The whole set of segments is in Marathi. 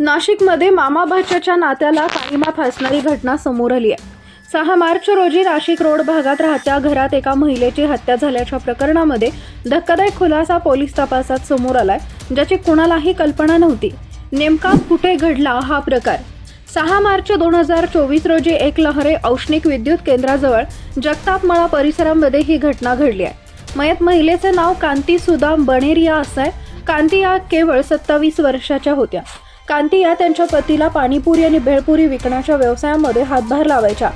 नाशिकमध्ये मामा भाच्याच्या नात्याला काहीमा फासणारी घटना समोर आली आहे. सहा मार्च रोजी नाशिक रोड भागात राहत्या घरात एका महिलेची हत्या झाल्याच्या प्रकरणामध्ये धक्कादायक खुलासा पोलीस तपासात समोर आलाय ज्याची कुणालाही कल्पना नव्हती. नेमका कुठे घडला हा प्रकार? सहा मार्च दोन हजार चोवीस रोजी एक लहरे औष्णिक विद्युत केंद्राजवळ जगतापमळा परिसरामध्ये ही घटना घडली आहे. मयत महिलेचे नाव कांती सुदाम बनेरिया असं आहे. कांती या केवळ सत्तावीस वर्षाच्या होत्या. कांती या त्यांच्या पतीला पाणीपुरी आणि भेळपुरी विकण्याच्या व्यवसायामध्ये हातभार लावायच्या.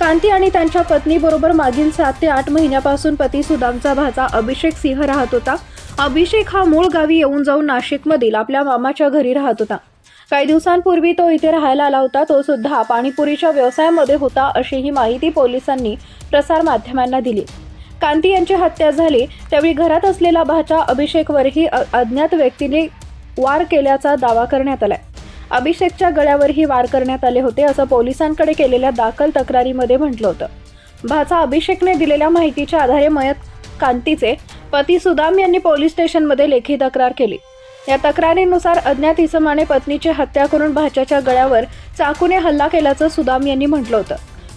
कांती आणि त्यांच्या पत्नीबरोबर मागील सात ते आठ महिन्यापासून पती सुदामचा भाचा अभिषेक सिंह राहत होता. अभिषेक हा मूळ गावी येऊन जाऊन नाशिकमधील आपल्या मामाच्या घरी राहत होता. काही दिवसांपूर्वी तो इथे राहायला आला होता. तो सुद्धा पाणीपुरीच्या व्यवसायामध्ये होता अशी ही माहिती पोलिसांनी प्रसारमाध्यमांना दिली. कांती यांची हत्या झाली. त्यावेळी घरात असलेला भाचा अभिषेकवरही अज्ञात व्यक्तीने वार केल्याचा दावा करण्यात आलाय. अभिषेकच्या गळ्यावरही वार करण्यात आले होते असं पोलिसांकडे केलेल्या दाखल तक्रारीमध्ये म्हटलं होतं. भाचा अभिषेकने दिलेल्या माहितीच्या आधारे मयत कांतीचे पती सुदाम यांनी पोलीस स्टेशनमध्ये लेखी तक्रार केली. या तक्रारीनुसार अज्ञात इसमाने पत्नीची हत्या करून भाच्याच्या गळ्यावर चाकूने हल्ला केल्याचं सुदाम यांनी म्हटलं होतं.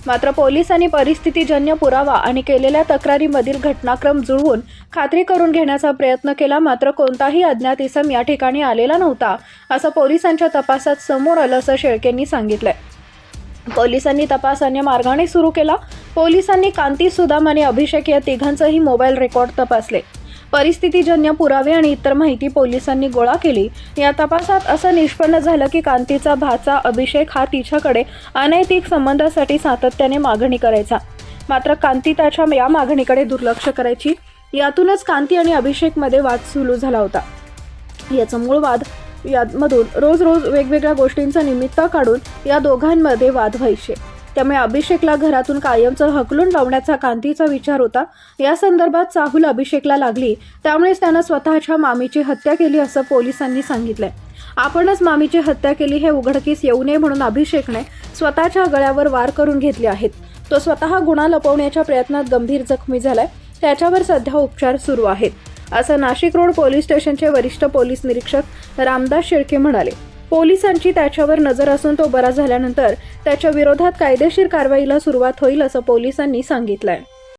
मात्र पोलिसांनी परिस्थितीजन्य पुरावा आणि केलेल्या तक्रारीमधील घटनाक्रम जुळवून खात्री करून घेण्याचा प्रयत्न केला मात्र कोणताही अज्ञात इसम या ठिकाणी आलेला नव्हता असं पोलिसांच्या तपासात समोर आलं असं शेळकेंनी सांगितलंय. पोलिसांनी तपास अन्य मार्गाने सुरू केला. पोलिसांनी कांती सुदाम आणि अभिषेक या तिघांचंही मोबाईल रेकॉर्ड तपासले. परिस्थितीजन्य पुरावे आणि इतर माहिती पोलिसांनी गोळा केली. या तपासात असं निष्पन्न झालं की कांतीचा भाचा अभिषेक हा तिच्याकडे अनैतिक संबंधासाठी सातत्याने मागणी करायचा. मात्र कांती त्याच्या या मागणीकडे दुर्लक्ष करायची. यातूनच कांती आणि अभिषेकमध्ये वाद सुरू झाला होता. याचं मूळ वाद यामधून रोज रोज वेगवेगळ्या गोष्टींचा निमित्त काढून या दोघांमध्ये वाद व्हायचे. त्यामुळे अभिषेकला घरातून कायमचं हकलून लावण्याचा कांतीचा विचार होता. या संदर्भात चाहूल अभिषेकला लागली. त्यामुळेच त्यानं स्वतःच्या मामीची हत्या केली असं पोलिसांनी सांगितलंय. आपणच मामीची हत्या केली हे उघडकीस येऊ नये म्हणून अभिषेकने स्वतःच्या गळ्यावर वार करून घेतले आहेत. तो स्वतः गुन्हा लपवण्याच्या प्रयत्नात गंभीर जखमी झालाय. त्याच्यावर सध्या उपचार सुरू आहेत. असं नाशिक रोड पोलीस स्टेशनचे वरिष्ठ पोलीस निरीक्षक रामदास शेळके म्हणाले. पोलिसांची त्याच्यावर नजर असून तो बरा झाल्यानंतर त्याच्या विरोधात कायदेशीर कारवाईला सुरुवात होईल असं पोलिसांनी सांगितलंय.